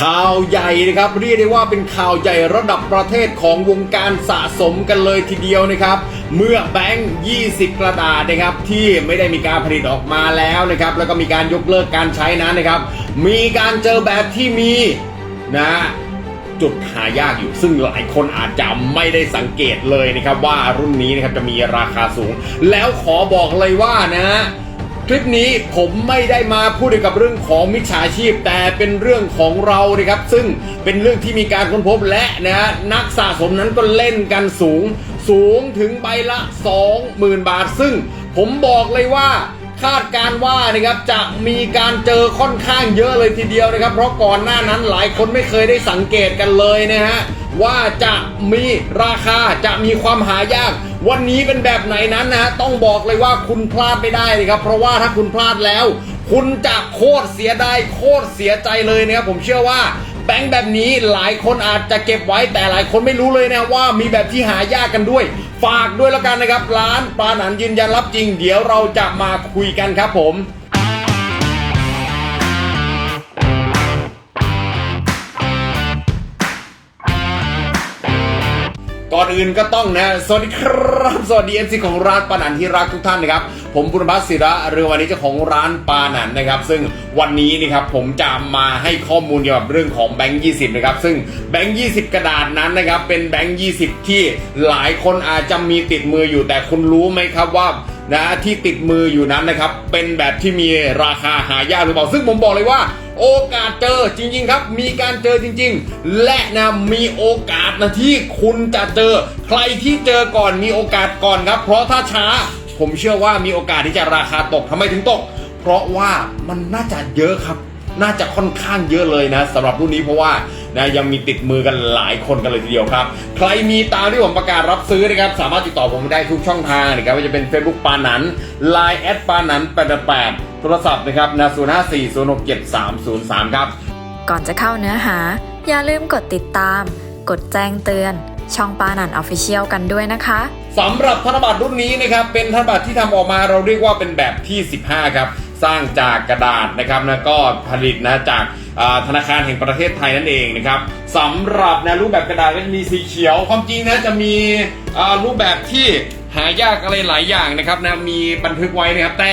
ข่าวใหญ่นะครับ เรียกได้ว่าเป็นข่าวใหญ่ระดับประเทศของวงการสะสมกันเลยทีเดียวนะครับ เมื่อแบงค์20 กระดาษนะครับ ที่ไม่ได้มีการผลิตออกมาแล้วนะครับ แล้วก็มีการยกเลิกการใช้นั้นนะครับ มีการเจอแบบที่มีนะจุดหายากอยู่ซึ่งหลายคนอาจจะไม่ได้สังเกตเลยนะครับ ว่ารุ่นนี้นะครับจะมีราคาสูง แล้วขอบอกเลยว่านะฮะ คลิปนี้ผมไม่ได้มาพูดเกี่ยวกับเรื่องของมิจฉาชีพ แต่เป็นเรื่องของเรานะครับ ซึ่งเป็นเรื่องที่มีการค้นพบและนะฮะนักสะสมนั้นก็เล่นกันสูง สูงถึงใบละ 20,000 บาท ซึ่งผมบอกเลยว่าคาดการว่านะครับจะมีการเจอค่อนข้างเยอะเลยทีเดียวนะครับ เพราะก่อนหน้านั้นหลายคนไม่เคยได้สังเกตกันเลยนะฮะว่าจะมีราคาจะมีความหายาก วันนี้เป็นแบบไหนนั้นนะฮะต้องบอกเลยว่าคุณพลาดไม่ได้เลยครับ เพราะว่าถ้าคุณพลาดแล้ว คุณจะโคตรเสียดายโคตรเสียใจเลยนะครับผมเชื่อว่าแบงค์แบบนี้หลายคนอาจจะเก็บไว้แต่หลายคนไม่รู้เลยนะว่ามีแบบที่หายากกันด้วย ฝากด้วยแล้วกันนะครับ ร้านปลาหนันยืนยันรับจริง เดี๋ยวเราจะมาคุยกันครับผม อนอื่นก็ต้องนะ สวัสดีครับ สวัสดีเอฟซีของร้านปานันที่รักทุกท่านนะครับ ผมบุญบัสศิระเรือวันนี้เจ้าของร้านปานันนะครับ ซึ่งวันนี้นะครับผมจะมาให้ข้อมูลเกี่ยวกับเรื่องของแบงค์ยีนะครับ ซึ่งแบงค์ยีกระดาษนั้นนะครับ เป็นแบงค์ยีที่หลายคนอาจจะมีติดมืออยู่แต่คุณรู้ไหมครับว่า นะที่ติดมืออยู่นั้นนะครับ เป็นแบบที่มีราคาหายากหรือเปล่า ซึ่งผมบอกเลยว่า โอกาสเจอจริง ๆ ครับ มีการเจอจริง ๆ และนะมีโอกาสนะที่คุณจะเจอ ใครที่เจอก่อนมีโอกาสก่อนครับ เพราะถ้าช้า ผมเชื่อว่ามีโอกาสที่จะราคาตกทำไมถึงตก เพราะว่ามันน่าจะเยอะครับ น่าจะค่อนข้างเยอะเลยนะสำหรับรุ่นนี้เพราะว่านะยังมีติดมือกันหลายคนกันเลยทีเดียวครับ ใครมีตามที่ผมประกาศรับซื้อนะครับ สามารถติดต่อผมได้ทุกช่องทางนะครับว่าจะเป็น Facebook ปานัน Line แอดปานัน88โทรศัพท์นะครับนะ054 067 303ครับ ก่อนจะเข้าเนื้อหา อย่าลืมกดติดตาม กดแจ้งเตือน ช่องปานันออฟฟิเชียลกันด้วยนะคะสำหรับธนบัตรรุ่นนี้นะครับเป็นธนบัตรที่ทำออกมาเราเรียกว่าเป็นแบบที่ 15 ครับ สร้างจากกระดาษนะครับนะก็ผลิตนะจากธนาคารแห่งประเทศไทยนั่นเองนะครับสำหรับนะรูปแบบกระดาษก็จะมีสีเขียว ความจริงนะจะมีรูปแบบที่หายากอะไรหลายอย่างนะครับนะมีบันทึกไว้นะครับแต่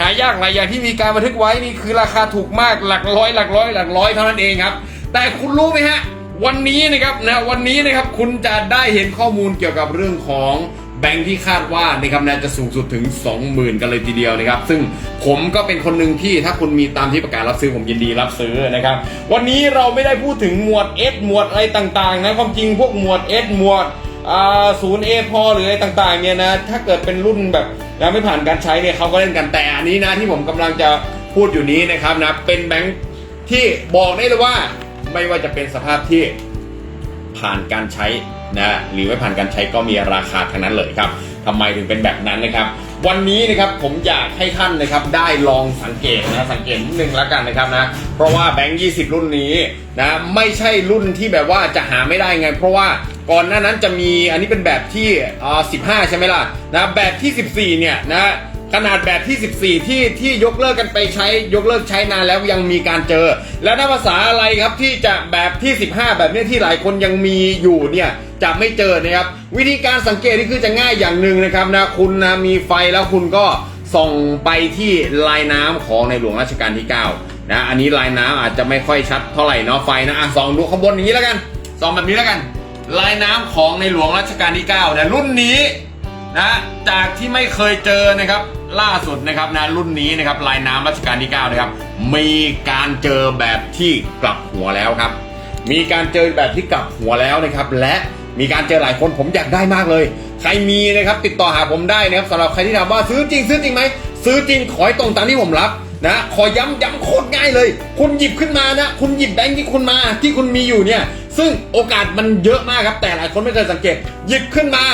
หายากหลายอย่างที่มีการบันทึกไว้นี่คือราคาถูกมากหลักร้อยหลักร้อยหลักร้อยเท่านั้นเองครับแต่คุณรู้ไหมฮะวันนี้นะครับนะวันนี้นะครับคุณจะได้เห็นข้อมูลเกี่ยวกับเรื่องของ แบงค์ที่คาดว่านะครับนะจะสูงสุดถึง 20,000 กันเลยทีเดียวนะครับ ซึ่งผมก็เป็นคนหนึ่งที่ถ้าคุณมีตามที่ประกาศรับซื้อผมยินดีรับซื้อนะครับ วันนี้เราไม่ได้พูดถึงหมวด S หมวดอะไรต่างๆนะความจริงพวกหมวด S หมวดศูนย์เอพอหรืออะไรต่างๆเนี่ยนะถ้าเกิดเป็นรุ่นแบบยังไม่ผ่านการใช้เนี่ยเขาก็เล่นกันแต่อันนี้นะที่ผมกำลังจะพูดอยู่นี้นะครับนะเป็นแบงค์ที่บอกได้เลยว่าไม่ว่าจะเป็นสภาพที่ผ่านการใช้ นะหรือไม่ผ่านการใช้ก็มีราคาทั้งนั้นเลยครับทำไมถึงเป็นแบบนั้นนะครับ วันนี้นะครับผมอยากให้ท่านนะครับได้ลองสังเกตนะสังเกตนิดนึงแล้วกันนะครับนะเพราะว่าแบงค์20รุ่นนี้นะไม่ใช่รุ่นที่แบบว่าจะหาไม่ได้ไง เพราะว่าก่อนหน้านั้นจะมีอันนี้เป็นแบบที่อ่า15ใช่ไหมล่ะนะแบบที่ 14เนี่ยนะ ขนาดแบบที่ 14 ที่ที่ยกเลิกกันไปใช้ยกเลิกใช้นานแล้วยังมีการเจอ แล้วนับภาษาอะไรครับที่จะแบบที่ 15 แบบนี้ที่หลายคนยังมีอยู่เนี่ยจะไม่เจอนะครับวิธีการสังเกตนี่คือจะง่ายอย่างหนึ่งนะครับนะคุณนะมีไฟแล้วคุณก็ส่องไปที่ลายน้ำของในหลวงรัชกาลที่ 9 นะอันนี้ลายน้ำอาจจะไม่ค่อยชัดเท่าไหร่เนาะไฟนะอะส่องดูข้างบนอย่างนี้แล้วกันส่องแบบนี้แล้วกัน ลายน้ำของในหลวงรัชกาลที่9นะรุ่นนี้ นะจากที่ไม่เคยเจอนะครับล่าสุดนะครับนะรุ่นนี้นะครับลายน้ำรัชกาลที่ 9 นะครับ มีการเจอแบบที่กลับหัวแล้วครับ มีการเจอแบบที่กลับหัวแล้วนะครับ และมีการเจอหลายคนผมอยากได้มากเลย ใครมีนะครับติดต่อหาผมได้นะครับสำหรับใครที่ถามว่าซื้อจริงซื้อจริงไหมซื้อจริงขอให้ตรงตามที่ผมรับนะขอย้ำย้ำโคตรง่ายเลย คุณหยิบขึ้นมานะ คุณหยิบแบงค์ที่คุณมาที่คุณมีอยู่เนี่ย ซึ่งโอกาสมันเยอะมากครับ แต่หลายคนไม่เคยสังเกต หยิบขึ้นมา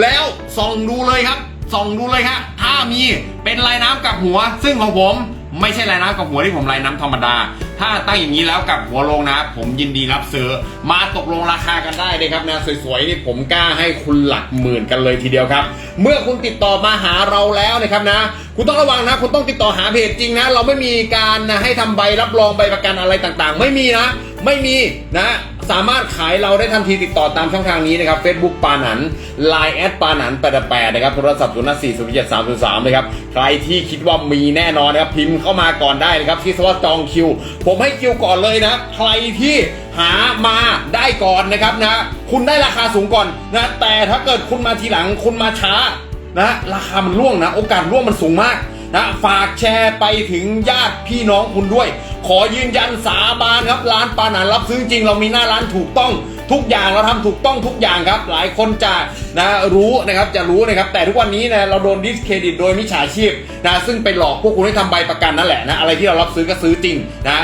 แล้วส่องดูเลยครับ ส่องดูเลยครับถ้ามีเป็นลายน้ำกับหัว ซึ่งของผมไม่ใช่ลายน้ำกับหัวที่ผมลายน้ำธรรมดา ถ้าตั้งอย่างนี้แล้วกับหัวลงนะ ผมยินดีรับซื้อ มาตกลงราคากันได้เลยครับนะสวยๆนี่ผมกล้าให้คุณหลักหมื่นกันเลยทีเดียวครับ เมื่อคุณติดต่อมาหาเราแล้วนะครับนะ คุณต้องระวังนะ คุณต้องติดต่อหาเพจจริงนะ เราไม่มีการนะให้ทำใบรับรองใบประกันอะไรต่างๆ ไม่มีนะ ไม่มีนะ สามารถขายเราได้ทันทีติดต่อตามช่องทางนี้นะครับ Facebook ปานัน Line แอดปานัน88นะครับโทรศัพท์0 4 0 7 3 0 3นย์เจ็ดสามศูนย์สามนะครับใครที่คิดว่ามีแน่นอนนะครับพิมพ์เข้ามาก่อนได้นะครับที่สว่าจองคิว ผมให้คิวก่อนเลยนะใครที่หามาได้ก่อนนะครับนะคุณได้ราคาสูงก่อนนะแต่ถ้าเกิดคุณมาทีหลังคุณมาช้านะราคามันร่วงนะ โอกาสร่วงมันสูงมาก นะฝากแชร์ไปถึงญาติพี่น้องคุณด้วย ขอยืนยันสาบานครับ ร้านปานันรับซื้อจริงเรามีหน้าร้านถูกต้องทุกอย่างเราทำถูกต้องทุกอย่างครับ หลายคนจะนะรู้นะครับจะรู้นะครับ แต่ทุกวันนี้นะเราโดนดิสเครดิตโดยมิจฉาชีพนะซึ่งไปหลอกพวกคุณให้ทำใบประกันนั่นแหละนะอะไรที่เรารับซื้อก็ซื้อจริงนะ